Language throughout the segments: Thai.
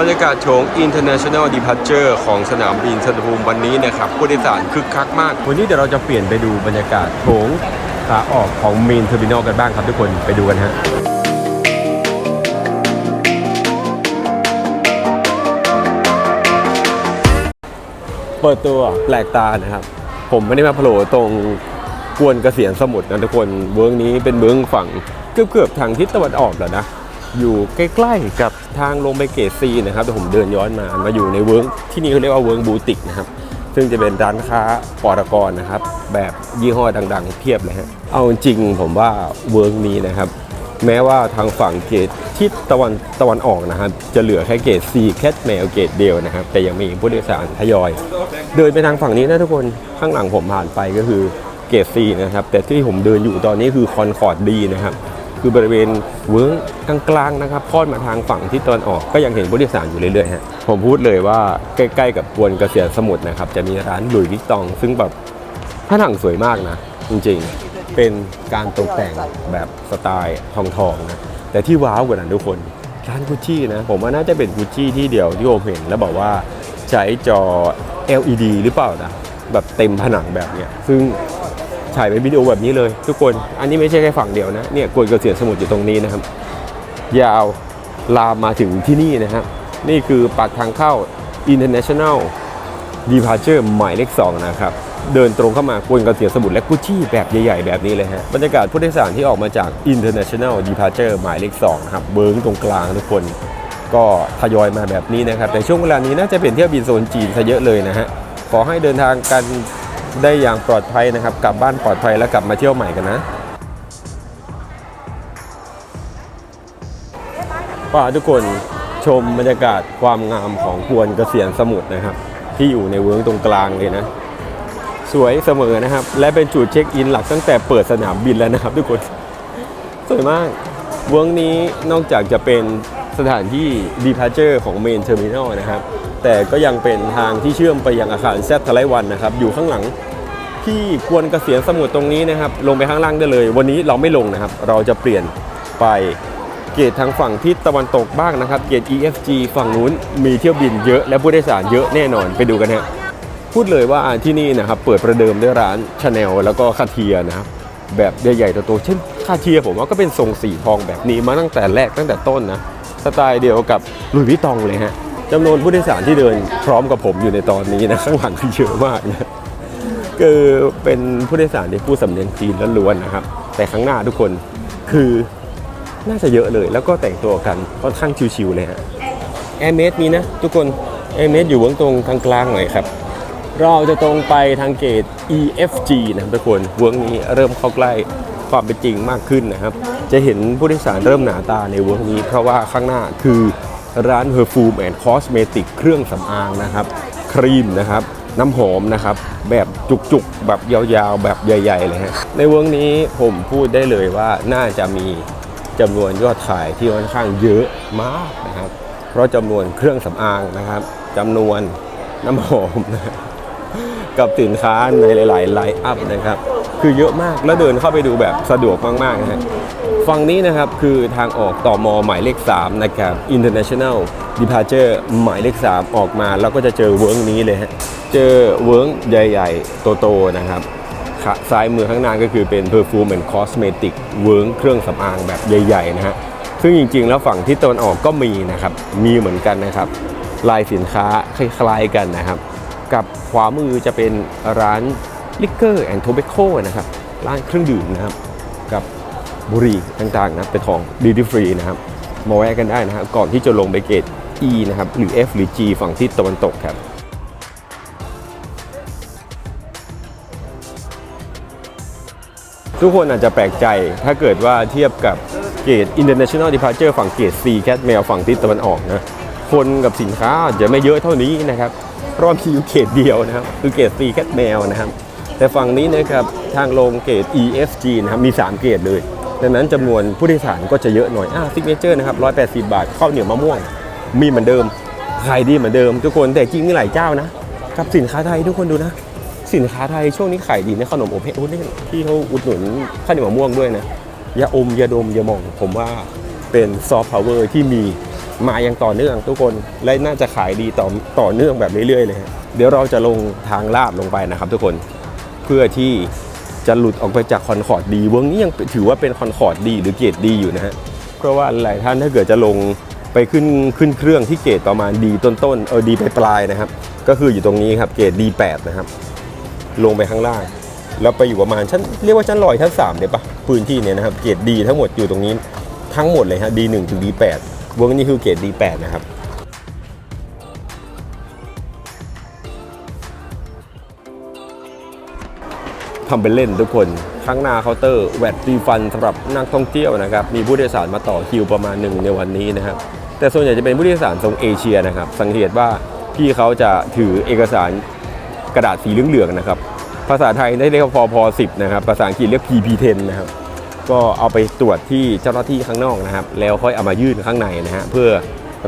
บรรยากาศโฉง International Departure ของสนามบินสุวรรณภูมิวันนี้นะครับผู้โดยสารคึกคักมาก วันนี้เดี๋ยวเราจะเปลี่ยนไปดูบรรยากาศโฉงขาออกของ Main Terminal กันบ้างครับทุกคนไปดูกันฮะเปิดตัวแปลกตานะครับ ผมไม่ได้มาโผล่ตรงกวนเกษียณสมุทรนะทุกคนเวิร์กนี้เป็นเวิร์กฝั่งเกือบๆทางทิศตะวันออกแหละนะ อยู่ใกล้ๆกับทางลงไปเกตซีนะครับแต่ผมเดินย้อนมามาอยู่ในเวิร์กที่นี่เขาเรียกว่าเวิร์กบูติกนะครับซึ่งจะเป็นร้านค้าปอตกรนะครับ แบบยี่ห้อดังๆ เพียบเลยฮะเอาจริงผมว่าเวิร์กนี้นะครับ แม้ว่าทางฝั่งเกตทิศตะวันตะวันออกนะครับ จะเหลือแค่เกต C แคทแมวเกตเดียวนะครับ แต่ยังมีผู้โดยสารทยอย เดินไปทางฝั่งนี้นะทุกคนข้างหลังผมผ่านไปก็คือเกต C นะครับ แต่ที่ผมเดินอยู่ตอนนี้คือคอนคอร์ดดีนะครับ คือบริเวณเวิร์กลางๆนะครับค่อนมาทางฝั่งที่ตะวันออกก็ยังเห็นผู้โดยสารอยู่เรื่อยๆฮะผมพูดเลยว่าใกล้ๆกับกวนเกษียณสมุทรนะครับจะมีร้านหลุยวิกตอง ซึ่งแบบผนังสวยมากนะ จริงๆ เป็นการตกแต่งแบบสไตล์ทองๆนะแต่ที่ว้าวกว่านั้นทุกคนร้านกุชชี่นะผมว่าน่าจะเป็นกุชชี่ที่เดียวที่ผมเห็นแล้วบอกว่าใช้จอ LED หรือเปล่านะแบบเต็มผนังแบบเนี้ยซึ่ง ถ่ายเป็นวิดีโอแบบนี้เลย ทุกคน อันนี้ไม่ใช่แค่ฝั่งเดียวนะ เนี่ยกวนเกษียณสมุทรอยู่ตรงนี้นะครับ ยาวลามมาถึงที่นี่นะครับ นี่คือปากทางเข้า International Departure หมายเลข2นะครับ เดินตรงเข้ามากวนเกษียณสมุทรและกุชชี่แบบใหญ่ๆ แบบนี้เลยฮะ บรรยากาศผู้โดยสารที่ออกมาจาก International Departure หมายเลข2ครับ เบิ้งตรงกลางทุกคน ก็ทยอยมาแบบนี้นะครับ แต่ช่วงเวลานี้น่าจะเป็นเที่ยวบินโซนจีนซะเยอะเลยนะฮะ ขอให้เดินทางกัน ได้อย่างปลอดภัยนะครับ กลับบ้านปลอดภัยแล้วกลับมาเที่ยวใหม่กันนะป่าทุกคนชมบรรยากาศความงามของกวนเกษียณสมุทรนะครับ ที่อยู่ในเวิร์งตรงกลางเลยนะ สวยเสมอนะครับ และเป็นจุดเช็คอินหลักตั้งแต่เปิดสนามบินแล้วนะครับ ทุกคนสวยมากเวิร์งนี้นอกจากจะเป็นสถานที่ departure ของ main terminal นะครับ แต่ก็ยังเป็นทางที่เชื่อมไปยังอาคารแซทไลวันนะครับ อยู่ข้างหลัง ที่ควรเกษียณสมุทรตรงนี้นะครับ ลงไปข้างล่างได้เลย วันนี้เราไม่ลงนะครับ เราจะเปลี่ยนไปเกตทางฝั่งทิศตะวันตกบ้างนะครับ เกต EFG ฝั่งนู้นมีเที่ยวบินเยอะและผู้โดยสารเยอะแน่นอนไปดูกันฮะพูดเลยว่าที่นี่นะครับเปิดประเดิมด้วยร้านชาแนลแล้วก็คาเทียนะครับแบบใหญ่ๆโตๆเช่นคาเทียผมว่าก็เป็นทรงสีทองแบบนี้มาตั้งแต่แรกตั้งแต่ต้นนะสไตล์เดียวกับลุยวิตองเลยฮะจำนวนผู้โดยสารที่เดินพร้อมกับผมอยู่ในตอนนี้นะข้างหลังเยอะมากนะ คือเป็นผู้โดยสารที่พูดสำเนียงจีนล้วนๆนะครับ แต่ข้างหน้าทุกคนคือน่าจะเยอะเลย แล้วก็แต่งตัวกันค่อนข้างชิวๆเลยฮะแอร์เมสมีนะ ทุกคนแอร์เมสอยู่เบื้องตรงกลางหน่อยครับ เราจะตรงไปทางเกต EFG นะครับทุกคนเวิร์กนี้เริ่มเข้าใกล้ความเป็นจริงมากขึ้นนะครับ จะเห็นผู้โดยสารเริ่มหนาตาในเวิร์กนี้ เพราะว่าข้างหน้าคือร้าน Perfume and Cosmetic เครื่องสำอางนะครับ ครีมนะครับ น้ำหอมนะครับ แบบจุกๆ แบบยาวๆ แบบใหญ่ ๆ เลยฮะในเวิร์กนี้ผมพูดได้เลยว่าน่าจะมีจำนวนยอดขายที่ค่อนข้างเยอะมากนะครับ เพราะจำนวนเครื่องสำอางนะครับจำนวนน้ำหอมนะครับกับสินค้าในหลายๆไลน์อัพนะครับ คือเยอะมากแล้วเดินเข้าไปดูแบบสะดวกมากๆนะฮะฝั่งนี้นะครับคือทางออกต่อมอหมายเลข 3 นะครับ International Departure หมายเลข 3 ออกมาแล้วก็จะเจอเวิร์กนี้เลยฮะ เจอเวิร์กใหญ่ๆ โตๆ นะครับขาซ้ายมือข้างหน้าก็คือเป็น Perfume and Cosmetic เวิร์กเครื่องสำอางแบบใหญ่ๆ นะฮะ ซึ่งจริงๆ แล้วฝั่งที่ตะวันออกก็มีนะครับ มีเหมือนกันนะครับ ลายสินค้าคล้ายๆกันนะครับ กับขวามือจะเป็นร้าน ลิเกอร์แอนโทเบโคนะครับร้านเครื่องดื่มนะครับ กับบุหรี่ต่างๆนะเป็นของดีดีฟรีนะครับมาแวะกันได้นะครับก่อนที่จะลงไปเกต E นะครับหรือ F หรือ G ฝั่งทิศตะวันตกครับทุกคนอาจจะแปลกใจถ้าเกิดว่าเทียบกับเกต International Departure ฝั่งเกต C แคทแมวฝั่งทิศตะวันออกนะคนกับสินค้าจจะไม่เยอะเท่านี้นะครับเพราะมีอยู่เกตเดียวนะครับคือเกต C แคทแมวนะครับ แต่ฝั่งนี้นะครับทางลงเกต EFG นะครับมี 3 เกตเลย ดังนั้นจำนวนผู้โดยสารก็จะเยอะหน่อยอ่าซิกเนเจอร์นะครับ180 บาทข้าวเหนียวมะม่วง มีเหมือนเดิมขายดีเหมือนเดิม ทุกคนแต่จริงมีหลายเจ้านะ กับสินค้าไทยทุกคนดูนะ สินค้าไทยช่วงนี้ขายดีนะขนมอบเฮ้ยที่เขาอุดหนุนข้าวเหนียวมะม่วงด้วยนะยาอมยาดมยามอง ผมว่าเป็นซอฟต์พาวเวอร์ที่มีมาอย่างต่อเนื่องทุกคนและน่าจะขายดีต่อต่อเนื่องแบบเรื่อยๆเลย เดี๋ยวเราจะลงทางลาดลงไปนะครับทุกคน เพื่อที่จะหลุดออกไปจากคอนคอร์ดดีเวิร์กนี้ยังถือว่าเป็นคอนคอร์ดดีหรือเกรดดีอยู่นะฮะเพราะว่าหลายท่านถ้าเกิดจะลงไปขึ้นขึ้นเครื่องที่เกรดประมาณดีต้นๆเออดีปลายๆนะครับ ก็คืออยู่ตรงนี้ครับเกรดดี8นะครับ ลงไปข้างล่าง แล้วไปอยู่ประมาณชั้นเรียกว่าชั้นลอยชั้น3เลยปะพื้นที่เนี่ยนะครับเกรดดีทั้งหมดอยู่ตรงนี้ทั้งหมดเลยฮะดีหนึ่งถึงดีแปดวงนี้คือเกรดดีแปดนะครับ ทำเป็นเล่นทุกคนข้างหน้าเคาน์เตอร์แวดรีฟันสำหรับนักท่องเที่ยวนะครับ มีผู้โดยสารมาต่อคิวประมาณหนึ่งในวันนี้นะครับ แต่ส่วนใหญ่จะเป็นผู้โดยสารทรงเอเชียนะครับ สังเกตว่าพี่เขาจะถือเอกสารกระดาษสีเหลืองๆนะครับ ภาษาไทยได้เรียกว่าพอพ10นะครับ ภาษาอังกฤษเรียก PP10 นะครับ ก็เอาไปตรวจที่เจ้าหน้าที่ข้างนอกนะครับ แล้วค่อยเอามายื่นข้างในนะฮะเพื่อ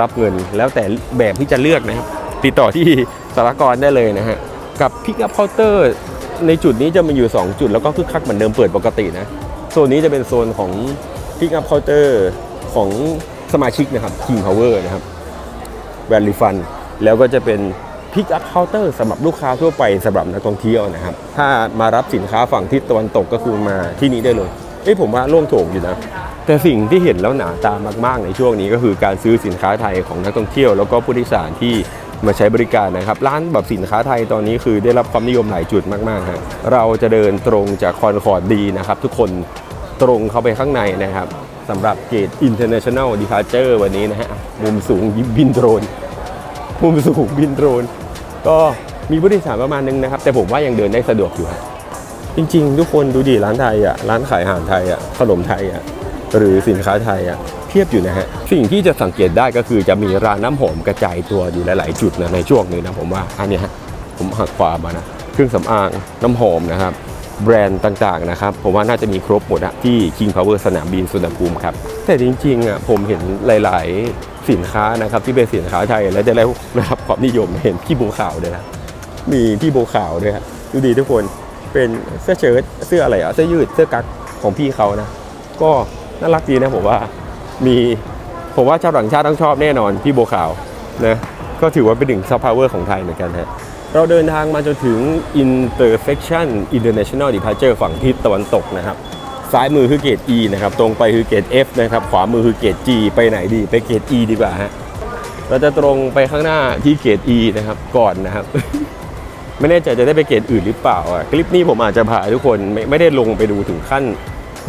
รับเงินแล้วแต่แบบที่จะเลือกนะครับ ติดต่อที่สารกรได้เลยนะฮะกับพิกอัพเคาน์เตอร์ ในจุดนี้จะมีอยู่ 2 จุดแล้วก็คึกคักเหมือนเดิมเปิดปกตินะโซนนี้จะเป็นโซนของพิกอัพเคาน์เตอร์ของสมาชิกนะครับ King Power นะครับแวนรีฟันแล้วก็จะเป็นพิกอัพเคาน์เตอร์สำหรับลูกค้าทั่วไปสำหรับนักท่องเที่ยวนะครับ ถ้ามารับสินค้าฝั่งทิศตะวันตกก็คือมาที่นี้ได้เลยเอ้ผมว่าโล่งโถงอยู่นะ แต่สิ่งที่เห็นแล้วหนาตามาก ๆ ในช่วงนี้ก็คือการซื้อสินค้าไทยของนักท่องเที่ยว แล้วก็ผู้โดยสารที่ มาใช้บริการนะครับ ร้านแบบสินค้าไทยตอนนี้คือได้รับความนิยมหลายจุดมากๆฮะเราจะเดินตรงจากคอนคอร์ดดีนะครับ ทุกคนตรงเข้าไปข้างในนะครับสำหรับเกต International Departure วันนี้นะฮะมุมสูงบินโดรนมุมสูงบินโดรนก็มีผู้โดยสารประมาณนึงนะครับ แต่ผมว่ายังเดินได้สะดวกอยู่ฮะจริง ๆ ทุกคนดูดิร้านไทยอะร้านขายอาหารไทยอะขนมไทยอะ หรือสินค้าไทยอะเพียบอยู่นะฮะสิ่งที่จะสังเกตได้ก็คือจะมีร้านน้ำหอมกระจายตัวอยู่หลาย ๆ จุดนะในช่วงนี้นะผมว่าอันนี้ฮะผมหักขวามานะเครื่องสำอางน้ำหอมนะครับแบรนด์ต่างๆนะครับผมว่าน่าจะมีครบหมดอะที่ King Power สนามบินสุวรรณภูมิครับแต่จริงๆอะผมเห็นหลาย ๆ สินค้านะครับที่เป็นสินค้าไทยและได้รับความนิยมเห็นพี่โบขาวด้วยนะมีพี่โบขาวด้วยฮะดูดีทุกคนเป็นเสื้อเชิ้ตเสื้ออะไรอะเสื้อยืดเสื้อกั๊กของพี่เขานะก็ น่ารักดีนะผมว่ามีผมว่าชาวต่างชาติต้องชอบแน่นอนพี่โบขาวนะก็ถือว่าเป็นหนึ่งซอฟต์พาวเวอร์ของไทยเหมือนกันฮะเราเดินทางมาจนถึง Intersection International Departure ฝั่งทิศตะวันตกนะครับ ซ้ายมือคือเกรด E นะครับ ตรงไปคือเกรด F นะครับ ขวามือคือเกรด G ไปไหนดี ไปเกรด E ดีกว่าฮะ เราจะตรงไปข้างหน้าที่เกรด E นะครับ ก่อนนะครับ ไม่แน่ใจจะได้ไปเกรดอื่นหรือเปล่าอะ คลิปนี้ผมอาจจะพาทุกคนไม่ไม่ได้ลงไปดูถึงขั้น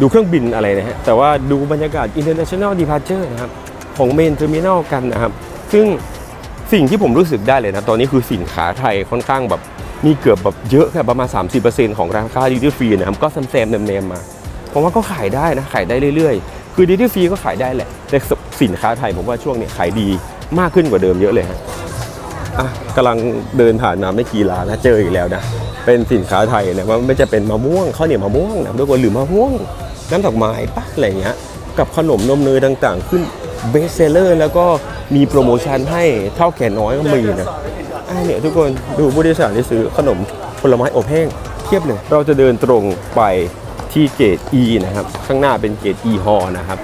ดูเครื่องบินอะไรนะฮะแต่ว่าดูบรรยากาศ International Departure นะครับของเมนเทอร์มินอลกันนะครับ ซึ่งสิ่งที่ผมรู้สึกได้เลยนะตอนนี้คือสินค้าไทยค่อนข้างแบบมีเกือบแบบเยอะแค่ประมาณ 30%ของร้านค้าดิจิฟรีนะครับก็แซมๆเนมๆมาผมว่าก็ขายได้นะขายได้เรื่อยๆ คือดิจิฟรีก็ขายได้แหละ แต่สินค้าไทยผมว่าช่วงนี้ขายดีมากขึ้นกว่าเดิมเยอะเลยฮะอะกำลังเดินผ่านมาไม่กี่ร้านนะเจออีกแล้วนะเป็นสินค้าไทยนะว่าไม่จะเป็นมะม่วงข้าวเหนียวมะม่วงนะทุกคนหรือมะม่วง น้ำดอกไม้ปะอะไรเงี้ยกับขนมนมเนยต่างๆ ขึ้นเบสเซเลอร์แล้วก็มีโปรโมชั่นให้เท่าแก่น้อยก็มีนะอะเนี่ยทุกคนดูผู้โดยสารที่ซื้อขนมผลไม้อบแห้งเทียบเลยเราจะเดินตรงไปที่เกต E นะครับ ข้างหน้าเป็นเกต E Hall นะครับ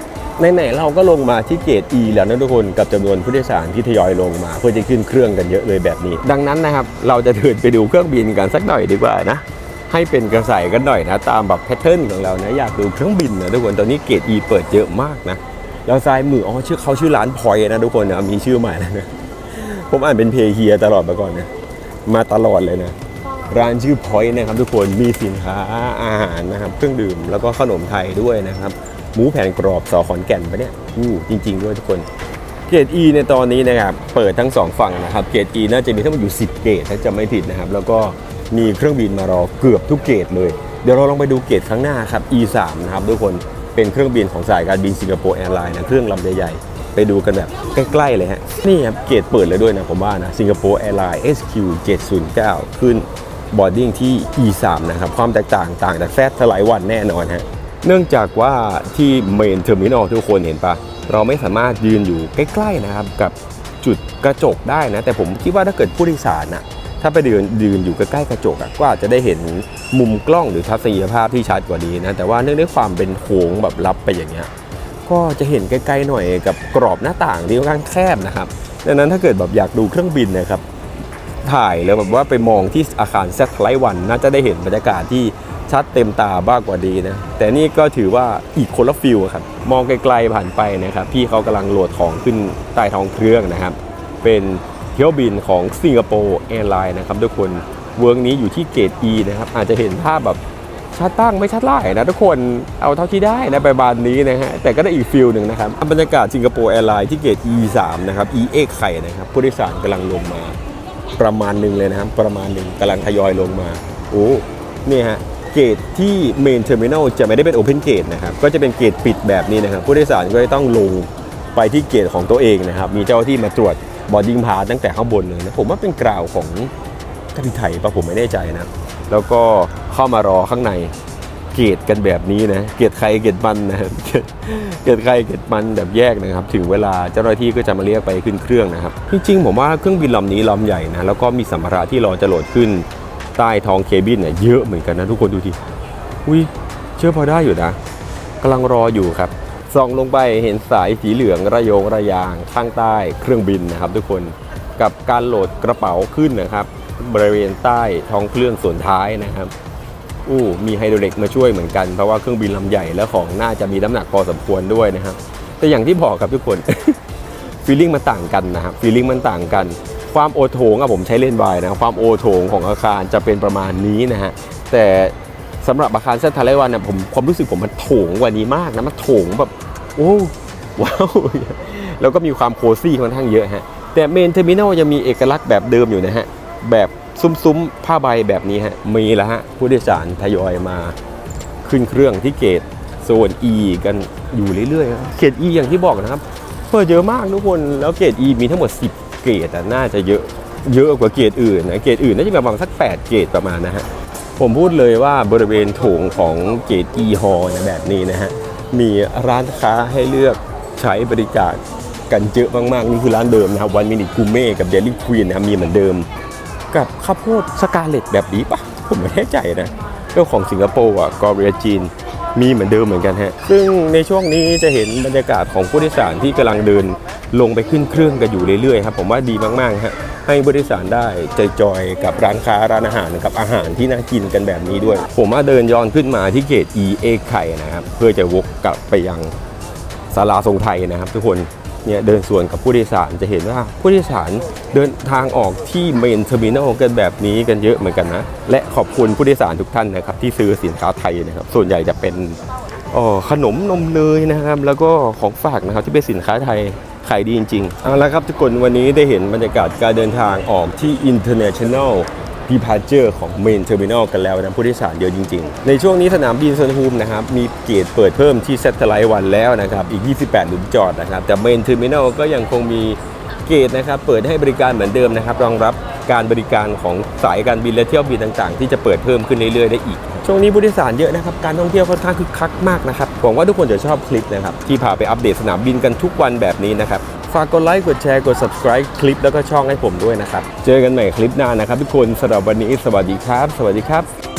ไหนๆเราก็ลงมาที่เกต E แล้วนะทุกคนกับจำนวนผู้โดยสารที่ทยอยลงมา เพื่อจะขึ้นเครื่องกันเยอะเลยแบบนี้ ดังนั้นนะครับ เราจะเดินไปดูเครื่องบินกันสักหน่อยดีกว่านะ ให้เป็นกระแสกันหน่อยนะตามแบบแพทเทิร์นของเรานะอยากดูเครื่องบินนะทุกคนตอนนี้เกต E เปิดเยอะมากนะแล้วซ้ายมืออ๋อชื่อเขาชื่อร้านพอยนะทุกคนนะมีชื่อใหม่แล้วนะผมอ่านเป็นเพเฮียตลอดมาก่อนนะมาตลอดเลยนะร้านชื่อพอยนะครับทุกคนมีสินค้าอาหารนะครับเครื่องดื่มแล้วก็ขนมไทยด้วยนะครับหมูแผ่นกรอบสอขอนแก่นปะเนี่ยอืมจริง ๆ ด้วยทุกคนเกรด E ในตอนนี้นะครับเปิดทั้งสองฝั่งนะครับเกรด E น่าจะมีทั้งหมดอยู่ 10 เกรดถ้าจะไม่ผิดนะครับ แล้วก็ มีเครื่องบินมารอเกือบทุกเกรดเลย เดี๋ยวเราลองไปดูเกรดข้างหน้าครับ E3 นะครับทุกคนเป็นเครื่องบินของสายการบินสิงคโปร์แอร์ไลน์นะเครื่องลำใหญ่ๆไปดูกันแบบใกล้ๆเลยฮะนี่ครับเกรดเปิดเลยด้วยนะผมว่านะสิงคโปร์แอร์ไลน์ SQ 709ขึ้นบอร์ดิ้งที่ E3 นะครับความแตกต่างต่างจากแฟสไลด์วันแน่นอนฮะเนื่องจากว่าที่เมนเทอร์มินอลทุกคนเห็นปะเราไม่สามารถยืนอยู่ใกล้ๆนะครับกับจุดกระจกได้นะ แต่ผมคิดว่าถ้าเกิดผู้โดยสารนะ ถ้าไปเดินยืนอยู่ใกล้ๆกระจกอะก็อาจจะได้เห็นมุมกล้องหรือทัศนียภาพที่ชัดกว่านี้นะแต่ว่าเนื่องด้วยความเป็นโค้งแบบลับไปอย่างเงี้ยก็จะเห็นไกลๆหน่อยกับกรอบหน้าต่างที่ค่อนข้างแคบนะครับดังนั้นถ้าเกิดแบบอยากดูเครื่องบินนะครับถ่ายแล้วแบบว่าไปมองที่อาคารแซทไลท์วันน่าจะได้เห็นบรรยากาศที่ชัดเต็มตาบ้างกว่าดีนะแต่นี่ก็ถือว่าอีกคนละฟิลครับมองไกลๆผ่านไปนะครับพี่เขากำลังโหลดของขึ้นใต้ท้องเครื่องนะครับ เป็น เที่ยวบินของสิงคโปร์แอร์ไลน์นะครับทุกคนเวิร์กนี้อยู่ที่เกต E นะครับ อาจจะเห็นภาพแบบชัดตั้งไม่ชัดไล่นะทุกคนเอาเท่าที่ได้นะไปบานนี้นะฮะแต่ก็ได้อีกฟิลหนึ่งนะครับบรรยากาศสิงคโปร์แอร์ไลน์ที่เกต E3 นะครับ E ไข่นะครับผู้โดยสารกำลังลงมา ประมาณหนึ่งเลยนะครับ ประมาณหนึ่งกำลังทยอยลงมา โอ้นี่ฮะเกตที่เมนเทอร์มินอลจะไม่ได้เป็นโอเพนเกตนะครับก็จะเป็นเกตปิดแบบนี้นะครับผู้โดยสารก็จะต้องลงไปที่เกตของตัวเองนะครับมีเจ้าหน้าที่มาตรวจ บอดิ้งพาสตั้งแต่ข้างบนเลยนะผมว่าเป็นกล่าวของการบินไทยปะผมไม่แน่ใจนะ แล้วก็เข้ามารอข้างในเกตกันแบบนี้นะเกตใครเกตมันนะครับเกตใครเกตมันแบบแยกนะครับ ถึงเวลาเจ้าหน้าที่ก็จะมาเรียกไปขึ้นเครื่องนะครับจริงๆผมว่าเครื่องบินลำนี้ลำใหญ่นะแล้วก็มีสัมภาระที่รอจะโหลดขึ้นใต้ท้องเคบินเนี่ยเยอะเหมือนกันนะทุกคนดูทีอุ้ยเชื่อพอได้อยู่นะกำลังรออยู่ครับ ส่องลงไปเห็นสายสีเหลืองระโยงระยางข้างใต้เครื่องบินนะครับ ทุกคนกับการโหลดกระเป๋าขึ้นนะครับ บริเวณใต้ท้องเครื่องส่วนท้ายนะครับอู้มีไฮโดรเล็กมาช่วยเหมือนกันเพราะว่าเครื่องบินลำใหญ่และของน่าจะมีน้ำหนักพอสมควรด้วยนะครับ แต่อย่างที่บอกครับทุกคนฟีลลิ่งมันต่างกันนะครับฟีลลิ่งมันต่างกัน ความโอโถงอะผมใช้เล่นบายนะความโอโถงของอาคารจะเป็นประมาณนี้นะฮะแต่ สำหรับอาคารเซนทาเลวันเนี่ยผมความรู้สึกผมมันโถงกว่านี้มากนะมันโถงแบบโอ้ว้าวแล้วก็มีความโคซี่ค่อนข้างเยอะฮะแต่เมนเทอร์มินอลยังมีเอกลักษณ์แบบเดิมอยู่นะฮะแบบซุ้มๆผ้าใบแบบนี้ฮะมีแล้วฮะผู้โดยสารทยอยมาขึ้นเครื่องที่เกตโซน E กันอยู่เรื่อยๆเกต E อย่างที่บอกนะครับเปิดเยอะมากทุกคนแล้วเกต E มีทั้งหมด 10 เกตน่าจะเยอะเยอะกว่าเกตอื่นนะเกตอื่นน่าจะประมาณสัก 8 เกตประมาณนะฮะ ผมพูดเลยว่าบริเวณโถงของเกต E Hall เนแบบนี้นะฮะ มีร้านค้าให้เลือกใช้บริการกันเยอะมากๆ นี่คือร้านเดิมนะครับวันมินิคูเม่กับเดลี่ควีนนะครับมีเหมือนเดิม กับข้าวโพดสกาเลตแบบนี้ปะผมไม่แน่ใจนะเรื่องของสิงคโปร์อะกอเรียจีน มีเหมือนเดิมเหมือนกันฮะ ซึ่งในช่วงนี้จะเห็นบรรยากาศของผู้โดยสารที่กำลังเดินลงไปขึ้นเครื่องกันอยู่เรื่อยๆครับผมว่าดีมากๆฮะให้ผู้โดยสารได้ใจจอยกับร้านค้าร้านอาหารกับอาหารที่น่ากินกันแบบนี้ด้วย ผมว่าเดินย้อนขึ้นมาที่เกต E เอไข่นะครับเพื่อจะวกกลับไปยังศาลาทรงไทยนะครับทุกคน เนี่ยเดินสวนกับผู้โดยสารจะเห็นว่าผู้โดยสารเดินทางออกที่เมนเทอร์มินอลกันแบบนี้กันเยอะเหมือนกันนะ และขอบคุณผู้โดยสารทุกท่านนะครับที่ซื้อสินค้าไทยนะครับ ส่วนใหญ่จะเป็นขนมนมเนยนะครับ แล้วก็ของฝากนะครับที่เป็นสินค้าไทยขายดีจริงๆเอาละครับทุกคนวันนี้ได้เห็นบรรยากาศการเดินทางออกที่ International Departure ของ Main Terminal กันแล้วนะผู้โดยสารเยอะจริง ๆ ในช่วงนี้สนามบินสุวรรณภูมินะครับมีเกตเปิดเพิ่มที่ Satellite วันแล้วนะครับอีก 28 หลุมจอดนะครับแต่ Main Terminal ก็ยังคงมีเกตนะครับเปิดให้บริการเหมือนเดิมนะครับรองรับการบริการของสายการบินและเที่ยวบินต่างๆ ที่จะเปิดเพิ่มขึ้นเรื่อยๆได้อีก ช่วงนี้ผู้โดยสารเยอะนะครับ การท่องเที่ยวค่อนข้างคึกคักมากนะครับหวังว่าทุกคนจะชอบคลิปนะครับที่พาไปอัปเดตสนามบินกันทุกวันแบบนี้นะครับ ฝากกดไลค์กดแชร์กด subscribe คลิปแล้วก็ช่องให้ผมด้วยนะครับ เจอกันใหม่คลิปหน้านะครับทุกคนสำหรับวันนี้สวัสดีครับ สวัสดีครับ